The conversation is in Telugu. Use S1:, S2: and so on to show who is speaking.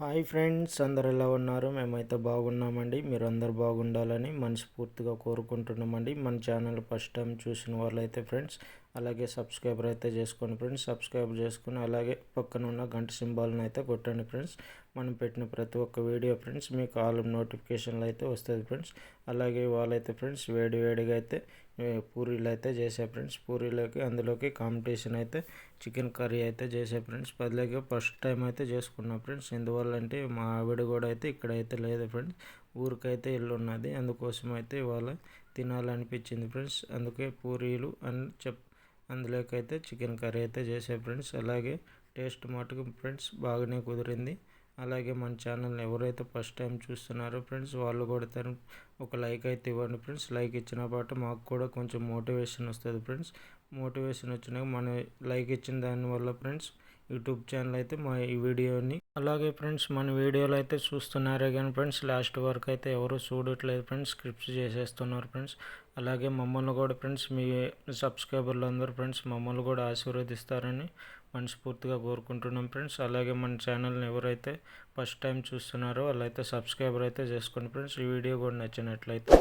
S1: హాయ్ ఫ్రెండ్స్ అందరు ఎలా ఉన్నారు? మేమైతే బాగున్నామండి. మీరు అందరు బాగుండాలని మనస్ఫూర్తిగా కోరుకుంటున్నామండి. మన ఛానల్ ఫస్ట్ టైం చూసిన వాళ్ళైతే ఫ్రెండ్స్ అలాగే సబ్స్క్రైబర్ అయితే చేసుకోండి ఫ్రెండ్స్ సబ్స్క్రైబ్ చేసుకుని అలాగే పక్కన ఉన్న గంట సింబాల్ని అయితే కొట్టండి ఫ్రెండ్స్. మనం పెట్టిన ప్రతి ఒక్క వీడియో ఫ్రెండ్స్ మీకు ఆల్ నోటిఫికేషన్లు అయితే వస్తుంది ఫ్రెండ్స్. అలాగే వాళ్ళైతే ఫ్రెండ్స్ వేడి వేడిగా అయితే పూరీలు అయితే చేసే ఫ్రెండ్స్. పూరీలోకి అందులోకి కాంపిటీషన్ అయితే చికెన్ కర్రీ అయితే చేసే ఫ్రెండ్స్. పదిలోకి ఫస్ట్ టైం అయితే చేసుకున్నా ఫ్రెండ్స్. ఎందువల్ల అంటే మా ఆవిడ కూడా అయితే ఇక్కడైతే లేదు ఫ్రెండ్స్. ఊరికైతే ఇల్లు ఉన్నది అందుకోసం అయితే ఇవాళ తినాలనిపించింది ఫ్రెండ్స్. అందుకే పూరీలు అని చెప్ అందులోకైతే చికెన్ కర్రీ అయితే చేసే ఫ్రెండ్స్. అలాగే టేస్ట్ మటుకు ఫ్రెండ్స్ బాగానే కుదిరింది. అలాగే మన ఛానల్ని ఎవరైతే ఫస్ట్ టైం చూస్తున్నారో ఫ్రెండ్స్ వాళ్ళు కూడా తను ఒక లైక్ అయితే ఇవ్వండి ఫ్రెండ్స్. లైక్ ఇచ్చిన పాటు మాకు కూడా కొంచెం మోటివేషన్ వస్తుంది ఫ్రెండ్స్. మోటివేషన్ వచ్చినాక మన లైక్ ఇచ్చిన దానివల్ల ఫ్రెండ్స్ యూట్యూబ్ ఛానల్ అయితే మా ఈ వీడియోని. అలాగే ఫ్రెండ్స్ మన వీడియోలు అయితే చూస్తున్నారే కానీ ఫ్రెండ్స్ లాస్ట్ వరకు అయితే ఎవరు చూడట్లేదు ఫ్రెండ్స్ స్క్రిప్ట్స్ చేసేస్తున్నారు ఫ్రెండ్స్ అలాగే మమ్మల్ని కూడా ఫ్రెండ్స్ మీ సబ్స్క్రైబర్లు అందరూ ఫ్రెండ్స్ మమ్మల్ని కూడా ఆశీర్వదిస్తారని మనస్ఫూర్తిగా కోరుకుంటున్నాం ఫ్రెండ్స్ అలాగే మన ఛానల్ని ఎవరైతే ఫస్ట్ టైం చూస్తున్నారో వాళ్ళైతే సబ్స్క్రైబర్ అయితే చేసుకోండి ఫ్రెండ్స్ ఈ వీడియో కూడా నచ్చినట్లయితే.